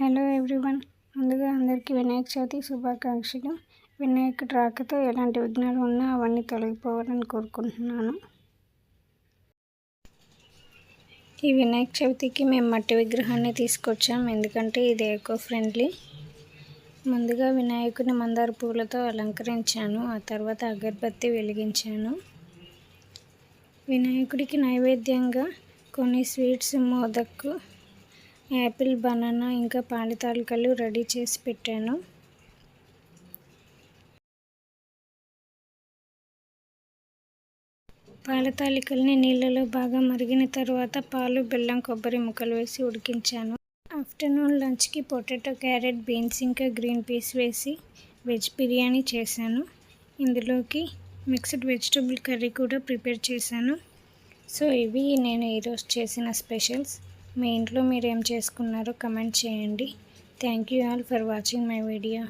Hello everyone. ముందుగా అందరికీ వినాయక చవితి శుభాకాంక్షలు. వినాయకుడి రాకతో ఎలాంటి విఘ్నాలు ఉన్నా అవన్నీ తొలగిపోవాలని కోరుకుంటున్నాను. ఈ వినాయక చవితికి మేము మట్టి విగ్రహాన్ని తీసుకొచ్చాం. ఎందుకంటే ఇది ఎకో ఫ్రెండ్లీ ముందుగా వినాయకుని మందార పూలతో అలంకరించాను. ఆ తర్వాత అగరబత్తి వెలిగించాను. వినాయకుడికి నైవేద్యంగా కొన్ని స్వీట్స్ మోదక్కు యాపిల్ బనానా ఇంకా పాలితాలికలు రెడీ చేసి పెట్టాను. పాలతాలికల్ని నీళ్ళలో బాగా మరిగిన తర్వాత పాలు బెల్లం కొబ్బరి ముక్కలు వేసి ఉడికించాను. ఆఫ్టర్నూన్ లంచ్కి పొటాటో క్యారెట్ బీన్స్ ఇంకా గ్రీన్ పీస్ వేసి వెజ్ బిర్యానీ చేశాను. ఇందులోకి మిక్స్డ్ వెజిటబుల్ కర్రీ కూడా ప్రిపేర్ చేశాను. సో ఇవి నేను ఈరోజు చేసిన స్పెషల్స్. మీ ఇంట్లో మీరు ఏం చేసుకున్నారో కమెంట్ చేయండి. Thank you all for watching my video.